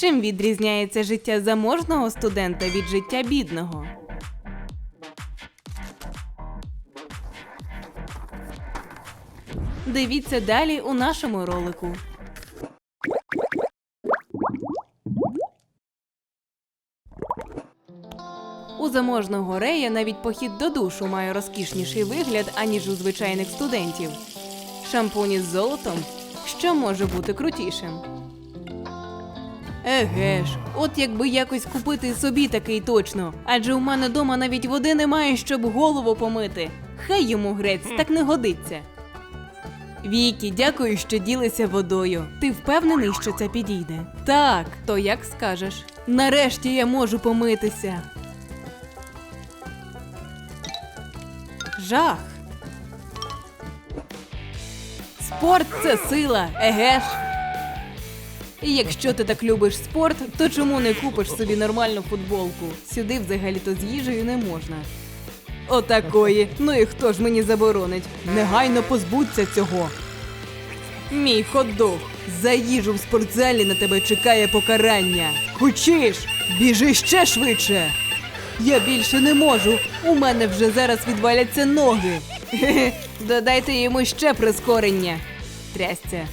Чим відрізняється життя заможного студента від життя бідного? Дивіться далі у нашому ролику. У заможного Рея навіть похід до душу має розкішніший вигляд, аніж у звичайних студентів. Шампунь із золотом, що може бути крутішим. Еге ж, от якби якось купити собі такий точно, адже у мене дома навіть води немає, щоб голову помити. Хай йому грець, так не годиться. Вікі, дякую, що ділися водою. Ти впевнений, що це підійде? Так, то як скажеш. Нарешті я можу помитися. Жах. Спорт це сила, еге ж. І якщо ти так любиш спорт, то чому не купиш собі нормальну футболку? Сюди взагалі-то з їжею не можна. Отакої. Ну і хто ж мені заборонить? Негайно позбудься цього. Мій хот-дог. За їжу в спортзалі на тебе чекає покарання. Хочеш? Біжи ще швидше. Я більше не можу. У мене вже зараз відваляться ноги. Хе-хе. Додайте йому ще прискорення. Трясця.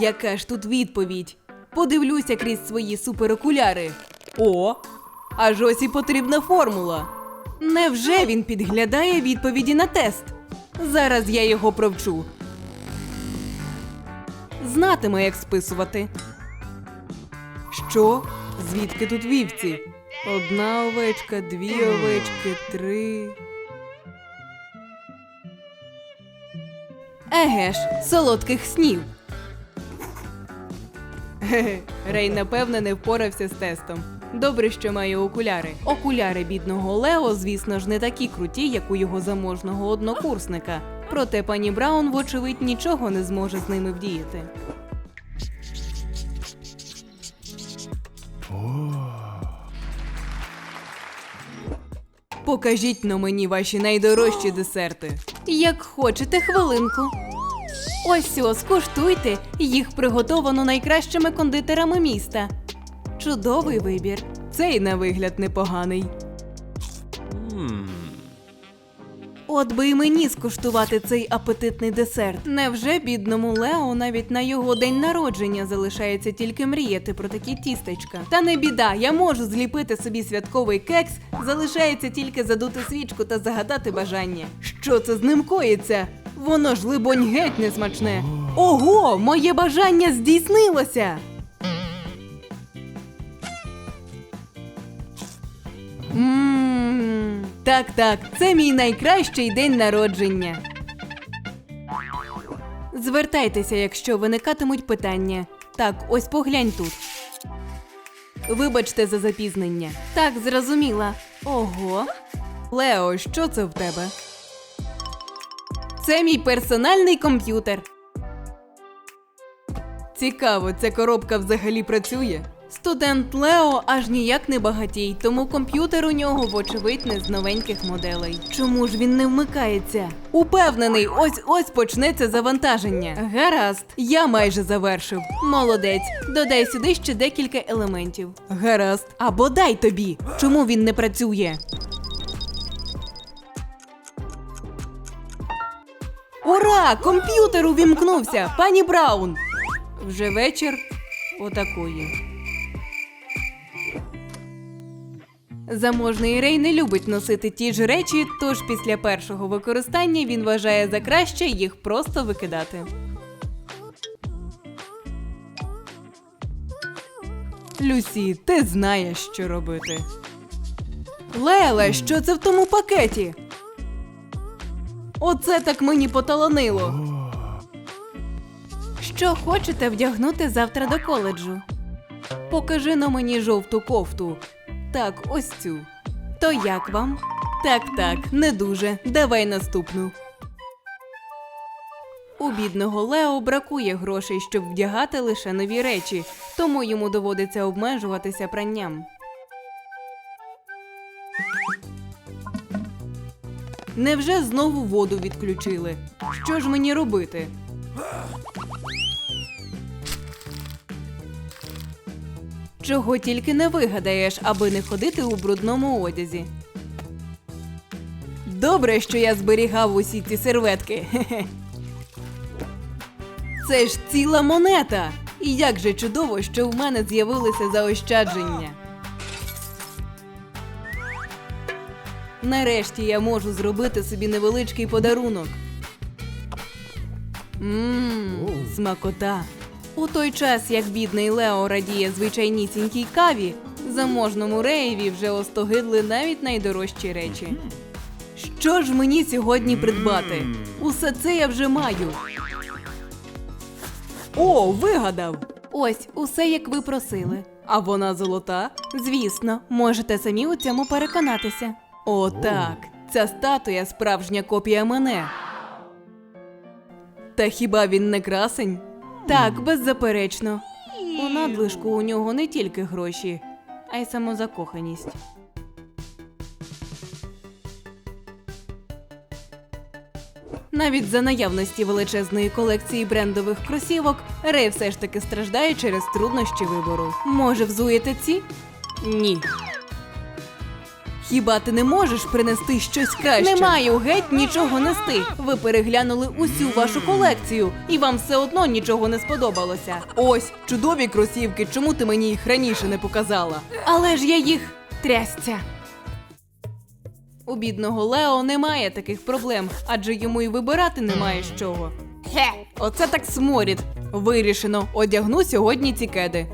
Яка ж тут відповідь? Подивлюся крізь свої суперокуляри. О, аж ось і потрібна формула. Невже він підглядає відповіді на тест? Зараз я його провчу. Знатиме, як списувати. Що? Звідки тут вівці? Одна овечка, дві овечки, три. Еге ж, солодких снів. Ге-ге, Рей, напевне, не впорався з тестом. Добре, що має окуляри. Окуляри бідного Лео, звісно ж, не такі круті, як у його заможного однокурсника. Проте пані Браун, вочевидь, нічого не зможе з ними вдіяти. Покажіть на мені ваші найдорожчі десерти. Як хочете, хвилинку. Ось о, скуштуйте, їх приготовано найкращими кондитерами міста. Чудовий вибір. Цей на вигляд непоганий. От би і мені скуштувати цей апетитний десерт. Невже бідному Лео навіть на його день народження залишається тільки мріяти про такі тістечка? Та не біда, я можу зліпити собі святковий кекс, залишається тільки задути свічку та загадати бажання. Що це з ним коїться? Воно ж либонь геть не смачне. Ого, моє бажання здійснилося! Мм, так, так, це мій найкращий день народження. Звертайтеся, якщо виникатимуть питання. Так, ось поглянь тут. Вибачте за запізнення. Так, зрозуміла. Ого. Лео, що це в тебе? Це мій персональний комп'ютер. Цікаво, ця коробка взагалі працює. Студент Лео аж ніяк не багатій, тому комп'ютер у нього, вочевидь, не з новеньких моделей. Чому ж він не вмикається? Упевнений, ось ось почнеться завантаження. Гаразд, я майже завершив. Молодець, додай сюди ще декілька елементів. Гаразд, або дай тобі. Чому він не працює? Ура! Комп'ютер увімкнувся! Пані Браун! Вже вечір отакої. Заможний Рей не любить носити ті ж речі, тож після першого використання він вважає за краще їх просто викидати. Люсі, ти знаєш, що робити. Леле, що це в тому пакеті? Оце так мені поталанило. Що хочете вдягнути завтра до коледжу? Покажи на мені жовту кофту. Так, ось цю. То як вам? Так, так, не дуже. Давай наступну. У бідного Лео бракує грошей, щоб вдягати лише нові речі, тому йому доводиться обмежуватися пранням. Невже знову воду відключили? Що ж мені робити? Чого тільки не вигадаєш, аби не ходити у брудному одязі. Добре, що я зберігав усі ці серветки. Це ж ціла монета. І як же чудово, що в мене з'явилися заощадження. Нарешті я можу зробити собі невеличкий подарунок. Ммм, смакота. У той час, як бідний Лео радіє звичайнісінькій каві, заможному Реєві вже остогидли навіть найдорожчі речі. Що ж мені сьогодні придбати? Усе це я вже маю. О, вигадав! Ось, усе як ви просили. А вона золота? Звісно, можете самі у цьому переконатися. О, так. Ця статуя справжня копія мене. Та хіба він не красень? Так, беззаперечно. У надлишку у нього не тільки гроші, а й самозакоханість. Навіть за наявності величезної колекції брендових кросівок, Рей все ж таки страждає через труднощі вибору. Може, взуєте ці? Ні. Хіба ти не можеш принести щось краще? Не маю геть нічого нести. Ви переглянули усю вашу колекцію, і вам все одно нічого не сподобалося. Ось чудові кросівки. Чому ти мені їх раніше не показала? Але ж я їх трясця. У бідного Лео немає таких проблем, адже йому й вибирати немає з чого. Хе, оце так сморід. Вирішено, одягну сьогодні ці кеди.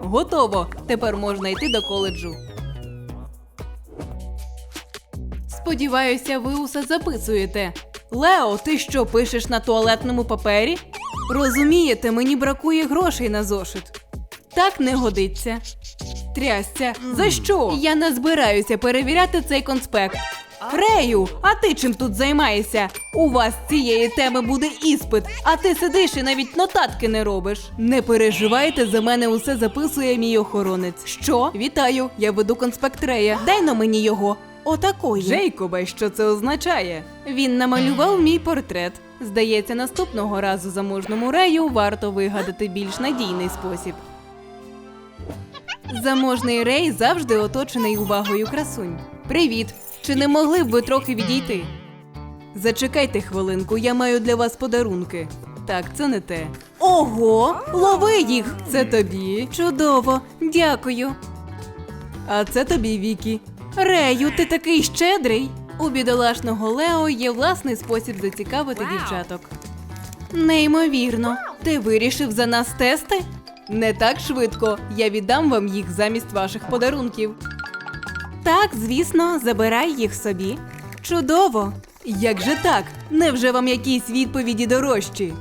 Готово. Тепер можна йти до коледжу. Сподіваюся, ви усе записуєте. Лео, ти що пишеш на туалетному папері? Розумієте, мені бракує грошей на зошит. Так не годиться. Трясця, за що? Я не збираюся перевіряти цей конспект. Рею, а ти чим тут займаєшся? У вас цієї теми буде іспит, а ти сидиш і навіть нотатки не робиш. Не переживайте, за мене усе записує мій охоронець. Що? Вітаю, я веду конспект Рея. Дай на мені його. Отакої. Жейкобе, що це означає? Він намалював мій портрет. Здається, наступного разу заможному рею варто вигадати більш надійний спосіб. Заможний рей завжди оточений увагою красунь. Привіт! Чи не могли б ви трохи відійти? Зачекайте хвилинку, я маю для вас подарунки. Так, це не те. Ого! Лови їх! Це тобі. Чудово, дякую. А це тобі, Вікі. Рею, ти такий щедрий. У бідолашного Лео є власний спосіб зацікавити дівчаток. Неймовірно, ти вирішив за нас тести? Не так швидко. Я віддам вам їх замість ваших подарунків. Так, звісно, забирай їх собі. Чудово. Як же так? Невже вам якісь відповіді дорожчі?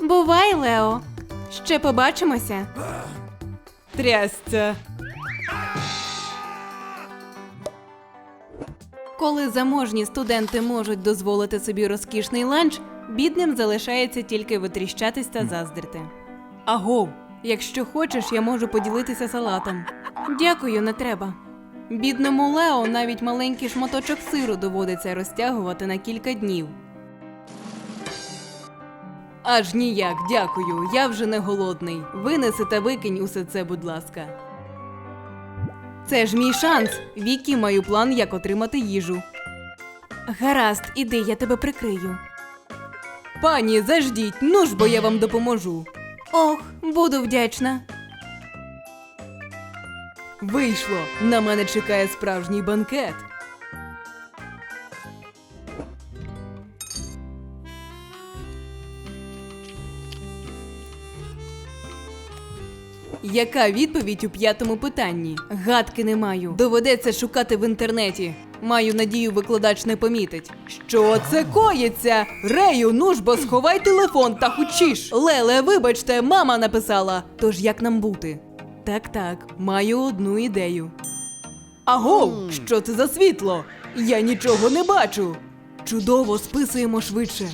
Бувай, Лео. Ще побачимося. Трясця. Коли заможні студенти можуть дозволити собі розкішний ланч, бідним залишається тільки витріщатись та заздрити. Агов, якщо хочеш, я можу поділитися салатом. Дякую, не треба. Бідному Лео навіть маленький шматочок сиру доводиться розтягувати на кілька днів. Аж ніяк, дякую. Я вже не голодний. Винеси та викинь усе це, будь ласка. Це ж мій шанс. Вікі маю план, як отримати їжу. Гаразд, іди, я тебе прикрию. Пані, заждіть, ну ж бо я вам допоможу. Ох, буду вдячна. Вийшло. На мене чекає справжній банкет. Яка відповідь у п'ятому питанні? Гадки не маю. Доведеться шукати в інтернеті. Маю надію, викладач не помітить. Що це коїться? Рею, ну сховай телефон та хочеш. Леле, вибачте, мама написала. Тож як нам бути? Так, так, маю одну ідею. Аго, що це за світло? Я нічого не бачу. Чудово, списуємо швидше.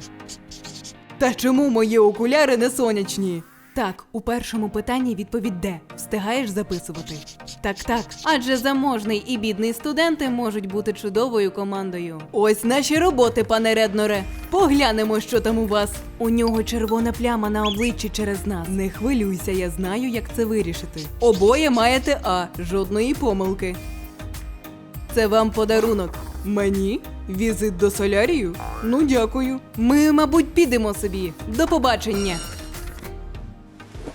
Та чому мої окуляри не сонячні? Так, у першому питанні відповідь де. Встигаєш записувати? Так, так. Адже заможний і бідний студенти можуть бути чудовою командою. Ось наші роботи, пане Редноре. Поглянемо, що там у вас. У нього червона пляма на обличчі через нас. Не хвилюйся, я знаю, як це вирішити. Обоє маєте А, жодної помилки. Це вам подарунок. Мені? Візит до солярію? Ну, дякую. Ми, мабуть, підемо собі. До побачення.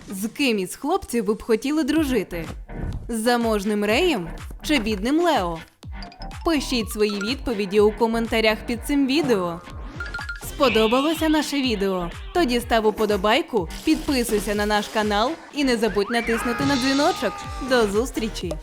З ким із хлопців ви б хотіли дружити? З заможним Реєм чи бідним Лео? Пишіть свої відповіді у коментарях під цим відео. Сподобалося наше відео? Тоді став уподобайку, підписуйся на наш канал і не забудь натиснути на дзвіночок. До зустрічі!